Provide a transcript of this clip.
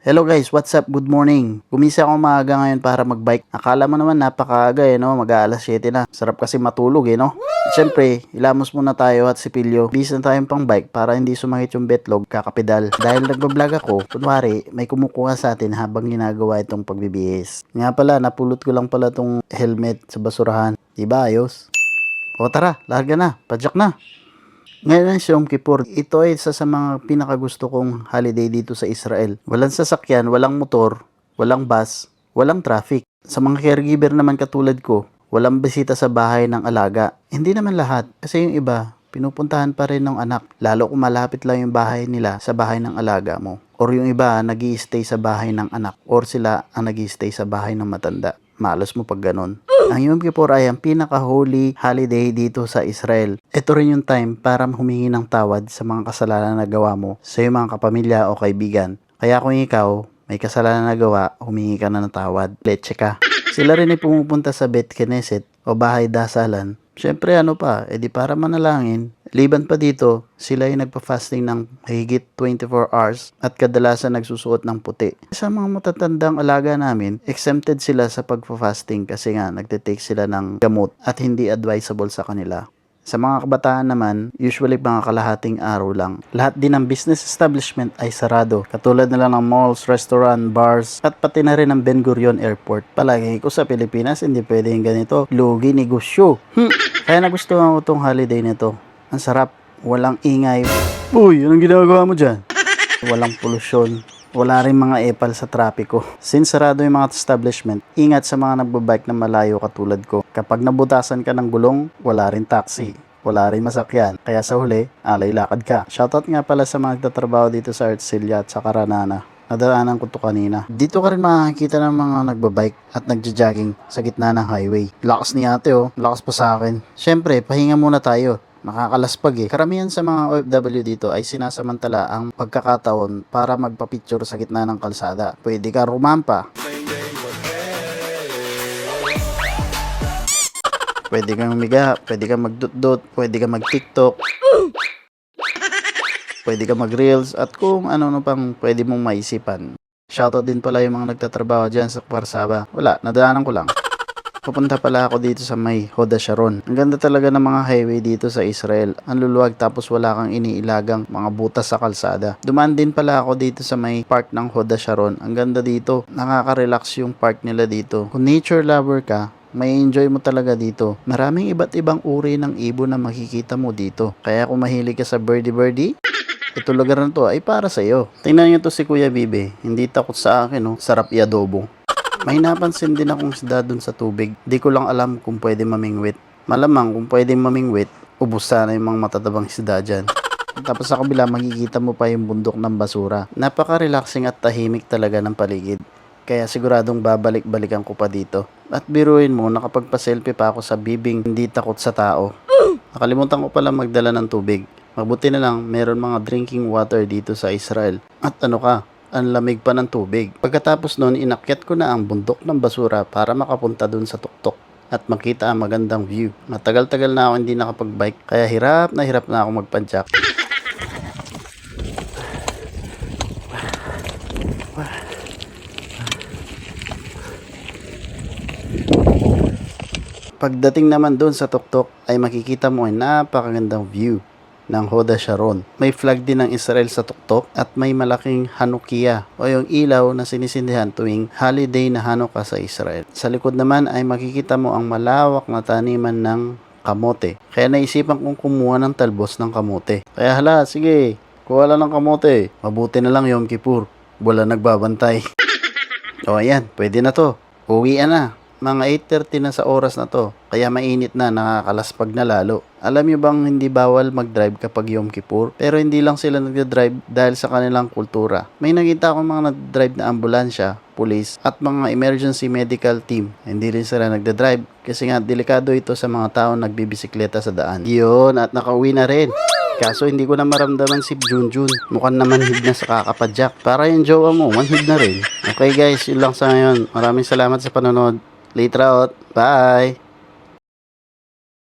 Hello guys, what's up? Good morning. Gumisa ako maaga ngayon para magbike. Akala mo naman napakaaga eh, no? Mag-aalas 7 na. Sarap kasi matulog eh, no? Siyempre, ilamos muna tayo at si Pilyo. Bis na tayong pang bike para hindi sumahit yung betlog kakapedal. Dahil nagbablog ako, kunwari, may kumukuha sa atin habang ginagawa itong pagbibihis. Nga pala, napulot ko lang pala tong helmet sa basurahan. Diba ayos? O tara, larga na, padyak na. Ngayon ang Yom Kippur, ito ay isa sa mga pinakagusto kong holiday dito sa Israel. Walang sasakyan, walang motor, walang bus, walang traffic. Sa mga caregiver naman katulad ko, walang bisita sa bahay ng alaga. Hindi naman lahat, kasi yung iba, pinupuntahan pa rin ng anak. Lalo kung malapit lang yung bahay nila sa bahay ng alaga mo. Or yung iba, nag stay sa bahay ng anak. Or sila ang nag stay sa bahay ng matanda. Malos mo pag ganun. Ang Yom Kippur ay ang pinaka-holy holiday dito sa Israel. Ito rin yung time para humingi ng tawad sa mga kasalanan na gawa mo sa iyong mga kapamilya o kaibigan. Kaya kung ikaw may kasalanan na gawa, humingi ka na ng tawad. Leche ka. Sila rin ay pumupunta sa Bet Knesset o bahay dasalan. Siyempre ano pa, edi para manalangin. Liban pa dito, sila ay nagpa-fasting ng higit 24 hours at kadalasan nagsusuot ng puti. Sa mga matatandang alaga namin, exempted sila sa pagpa-fasting kasi nga nagtitake sila ng gamot at hindi advisable sa kanila. Sa mga kabataan naman, usually mga kalahating araw lang. Lahat din ng business establishment ay sarado. Katulad na lang ng malls, restaurant, bars, at pati na rin ng Ben Gurion Airport. Palagi ko sa Pilipinas, hindi pwedeng ganito. Lugi negosyo. Hmm. Kaya nagustuhan ko tong holiday nito. Ang sarap, walang ingay. Uy, anong ginagawa mo dyan? Walang polusyon. Wala rin mga epal sa trapiko. Since sarado yung mga establishment, ingat sa mga nagbabike na malayo katulad ko. Kapag nabutasan ka ng gulong, wala rin taxi. Wala rin masakyan. Kaya sa huli, alay lakad ka. Shoutout nga pala sa mga nagtatrabaho dito sa Artsilia at sa Karanana. Nadaanan ko to kanina. Dito ka rin makakita ng mga nagbabike at nagja-jogging sa gitna ng highway. Lakas ni ate oh. Lakas pa sa akin. Siyempre, pahinga muna tayo nakakalaspag eh. Karamihan sa mga OFW dito ay sinasamantala ang pagkakataon para magpa-picture sa gitna ng kalsada. Pwede ka rumampa. Pwede kang umiga, pwede kang magdut-dut, pwede kang mag-tiktok. Pwede kang mag-reels at kung ano-ano pang pwede mong maisipan. Shoutout din pala yung mga nagtatrabaho dyan sa Parsaba. Wala, nadaanan ko lang. Pupunta pala ako dito sa may Hoda Sharon. Ang ganda talaga ng mga highway dito sa Israel. Ang luluwag tapos wala kang iniilagang mga butas sa kalsada. Dumaan din pala ako dito sa may park ng Hoda Sharon. Ang ganda dito. Nakaka-relax yung park nila dito. Kung nature lover ka, may enjoy mo talaga dito. Maraming iba't ibang uri ng ibon na makikita mo dito. Kaya kung mahilig ka sa birdie birdie, ito lugar na to ay para sa iyo. Tingnan niyo to si Kuya Bibe. Hindi takot sa akin, no? Sarap i-adobo. May napansin din akong isda dun sa tubig. Di ko lang alam kung pwede mamingwit. Malamang kung pwede mamingwit, ubus sana yung mga matatabang isda dyan. Tapos sa kabila, makikita mo pa yung bundok ng basura. Napaka-relaxing at tahimik talaga ng paligid. Kaya siguradong babalik-balikan ko pa dito. At biruin mo, nakapagpa-selfie pa ako sa bibing hindi takot sa tao. Nakalimutan ko pala magdala ng tubig. Mabuti na lang, meron mga drinking water dito sa Israel. At ano ka, ang lamig pa ng tubig. Pagkatapos noon, inakyat ko na ang bundok ng basura para makapunta dun sa tuktok at makita ang magandang view. Matagal-tagal na ako hindi nakapag-bike, kaya hirap na hirap na ako magpadyak. Pagdating naman doon sa tuktok ay makikita mo ay napakagandang view ng Hoda Sharon. May flag din ng Israel sa tuktok at may malaking Hanukkah o yung ilaw na sinisindihan tuwing holiday na Hanukkah sa Israel. Sa likod naman ay makikita mo ang malawak na taniman ng kamote. Kaya naisipan kong kumuha ng talbos ng kamote. Kaya hala, sige, kuha lang ng kamote. Mabuti na lang Yom Kippur. Wala nagbabantay. o ayan, pwede na to. Uwi na mga 8.30 na sa oras na to, kaya mainit na, nakakalaspag na lalo. Alam nyo bang hindi bawal mag-drive kapag Yom Kippur? Pero hindi lang sila nagda-drive dahil sa kanilang kultura. May nakita akong mga nag-drive na ambulansya, pulis, at mga emergency medical team. Hindi rin sila nagda-drive kasi nga delikado ito sa mga tao nagbibisikleta sa daan. Yun, at nakauwi na rin. Kaso hindi ko na maramdaman si Junjun. Mukhang na manhid na sa kakapadyak. Para yung jowa mo, manhid na rin. Okay guys, yun lang sa ngayon. Maraming salamat sa panonood. Later out. Bye!